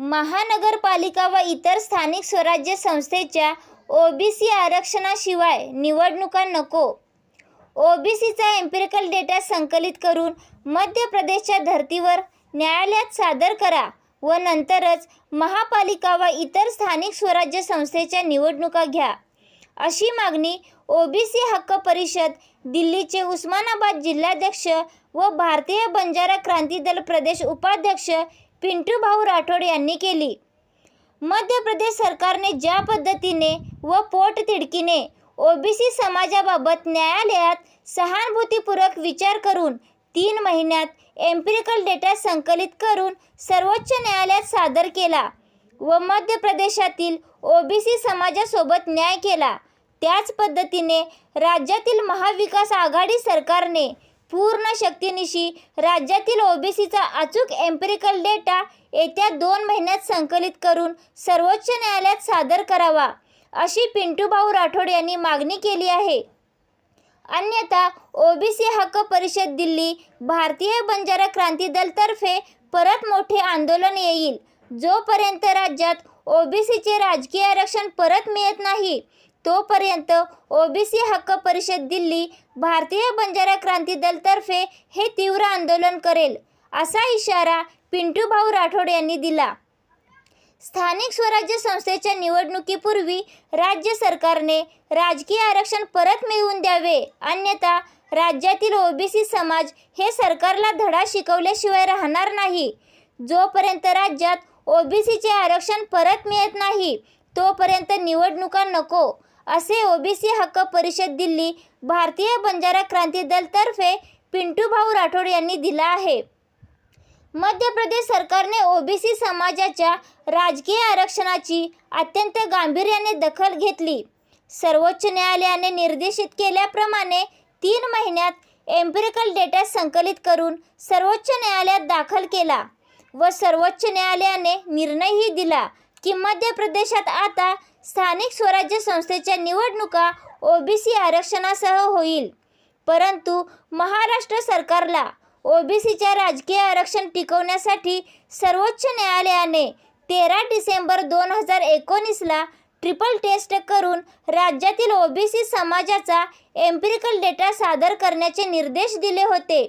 महानगरपालिका व इतर स्थानिक स्वराज्य संस्थेच्या ओबीसी आरक्षणाशिवाय निवडणुका नको. ओबीसीचा एम्पिरिकल डेटा संकलित करून मध्य प्रदेशच्या धर्तीवर न्यायालयात सादर करा व नंतरच महापालिका व इतर स्थानिक स्वराज्य संस्थेच्या निवडणुका घ्या. अशी मागणी ओबीसी हक्क परिषद दिल्लीचे उस्मानाबाद जिल्हाध्यक्ष व भारतीय बंजारा क्रांती दल प्रदेश उपाध्यक्ष पिंटूभाऊ राठोड यांनी केली. मध्य प्रदेश सरकारने ज्या पद्धतीने व पोटतिडकीने ओबीसी समाजाबाबत न्यायालयात सहानुभूतीपूर्वक विचार करून तीन महिन्यात एम्पिरिकल डेटा संकलित करून सर्वोच्च न्यायालयात सादर केला व मध्य प्रदेशातील ओबीसी समाजासोबत न्याय केला. त्याच पद्धतीने राज्यातील महाविकास आघाडी सरकारने पूर्ण शक्तीनिशी राज्यातील ओबीसीचा अचूक एम्पेरिकल डेटा येत्या दोन महिन्यात संकलित करून सर्वोच्च न्यायालयात सादर करावा अशी पिंटूभाऊ राठोड यांनी मागणी केली आहे. अन्यथा ओबीसी हक्क परिषद दिल्ली भारतीय बंजारा क्रांती दलतर्फे परत मोठे आंदोलन येईल. जोपर्यंत राज्यात ओबीसीचे राजकीय आरक्षण परत मिळत नाही. तोपर्यंत ओबीसी हक्क परिषद दिल्ली भारतीय बंजारा क्रांती दलतर्फे हे तीव्र आंदोलन करेल असा इशारा पिंटूभाऊ राठोड यांनी दिला. स्थानिक स्वराज्य संस्थेच्या निवडणुकीपूर्वी राज्य सरकारने राजकीय आरक्षण परत मिळवून द्यावे अन्यथा राज्यातील ओबीसी समाज हे सरकारला धडा शिकवल्याशिवाय राहणार नाही. जोपर्यंत राज्यात ओबीसीचे आरक्षण परत मिळत नाही तोपर्यंत निवडणुका नको असे ओबीसी हक्क परिषद दिल्ली भारतीय बंजारा क्रांती दलतर्फे पिंटूभाऊ राठोड यांनी दिला आहे. मध्य प्रदेश सरकारने ओबीसी समाजाच्या राजकीय आरक्षणाची अत्यंत गांभीर्याने दखल घेतली. सर्वोच्च न्यायालयाने निर्देशित केल्याप्रमाणे तीन महिन्यात एम्पिरिकल डेटा संकलित करून सर्वोच्च न्यायालयात दाखल केला. व सर्वोच्च न्यायालयाने निर्णयही दिला की मध्य प्रदेशात आता स्थानिक स्वराज्य संस्थेच्या निवडणुका ओबीसी आरक्षणासह होईल. परंतु महाराष्ट्र सरकारला ओबीसीच्या राजकीय आरक्षण टिकवण्यासाठी सर्वोच्च न्यायालयाने तेरा डिसेंबर दोन हजार एकोणीसला ट्रिपल टेस्ट करून राज्यातील ओबीसी समाजाचा एम्पिरिकल डेटा सादर करण्याचे निर्देश दिले होते.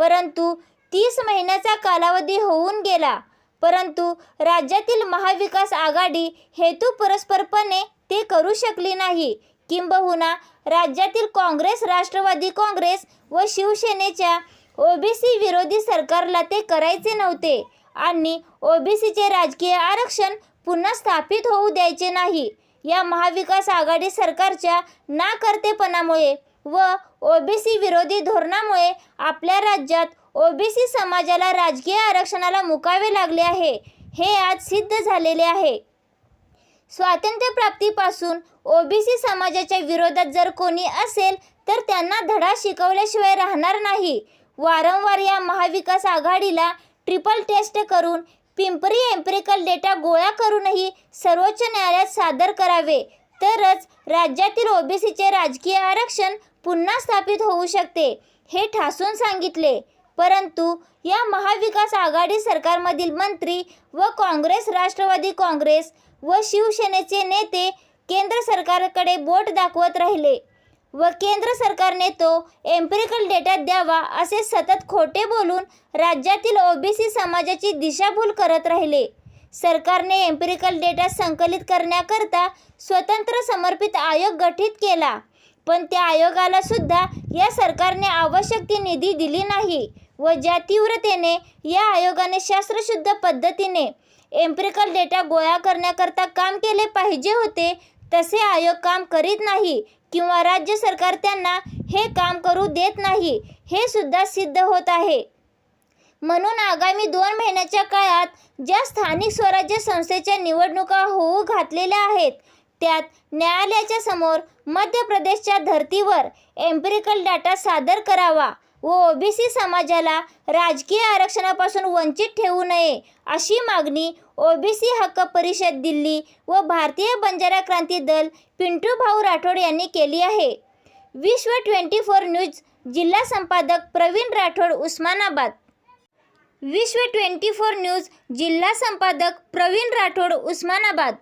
परंतु तीस महिन्याचा कालावधी होऊन गेला. परंतु राज्यातील महाविकास आघाडी हेतू परस्परपणे ते करू शकली नाही. किंबहुना राज्यातील काँग्रेस राष्ट्रवादी काँग्रेस व शिवसेनेच्या ओबीसी विरोधी सरकारला ते करायचे नव्हते आणि ओबीसीचे राजकीय आरक्षण पुन्हा स्थापित होऊ द्यायचे नाही. या महाविकास आघाडी सरकारच्या नाकर्तेपणामुळे व ओबीसी विरोधी धोरणामुळे आपल्या राज्यात ओबीसी समाजाला राजकीय आरक्षणाला मुकावे लागले आहे. हे आज सिद्ध झालेले आहे. स्वातंत्र्यप्राप्तीपासून ओबीसी समाजाच्या विरोधात जर कोणी असेल तर त्यांना धडा शिकवल्याशिवाय राहणार नाही. वारंवार या महाविकास आघाडीला ट्रिपल टेस्ट करून पिंपरी एम्प्रिकल डेटा गोळा करूनही सर्वोच्च न्यायालयात सादर करावे. तरच राज्यातील ओबीसीचे राजकीय आरक्षण पुन्हा स्थापित होऊ शकते हे ठासून सांगितले. परंतु या महाविकास आघाडी सरकारमधील मंत्री व काँग्रेस राष्ट्रवादी काँग्रेस व शिवसेनेचे नेते केंद्र सरकारकडे बोट दाखवत राहिले व केंद्र सरकारने तो एम्पिरिकल डेटा द्यावा असे सतत खोटे बोलून राज्यातील ओबीसी समाजाची दिशाभूल करत राहिले. सरकारने एम्पिरिकल डेटा संकलित करण्याकरता स्वतंत्र समर्पित आयोग गठीत केला. पण त्या आयोगाला सुद्धा या सरकारने आवश्यक ती निधी दिली नाही. व ज्या तीव्रतेने या आयोगाने शास्त्रशुद्ध पद्धतीने एम्प्रिकल डेटा गोळा करण्याकरता काम केले पाहिजे होते तसे आयोग काम करीत नाही किंवा राज्य सरकार त्यांना हे काम करू देत नाही हे सुद्धा सिद्ध होत आहे. म्हणून आगामी दोन महिन्याच्या काळात ज्या स्थानिक स्वराज्य संस्थेच्या निवडणुका होऊ घातलेल्या आहेत त्यात न्यायालयाच्या समोर मध्य प्रदेशच्या धर्तीवर एम्पिरिकल डाटा सादर करावा. व ओबीसी समाजाला राजकीय आरक्षणापासून वंचित ठेवू नये अशी मागणी ओबीसी हक्क परिषद दिल्ली व भारतीय बंजारा क्रांती दल पिंटू भाऊ राठोड यांनी केली आहे. विश्व ट्वेंटी फोर न्यूज जिल्हा संपादक प्रवीण राठोड उस्मानाबाद. विश्व ट्वेंटी फोर न्यूज जिल्हा संपादक प्रवीण राठोड उस्मानाबाद.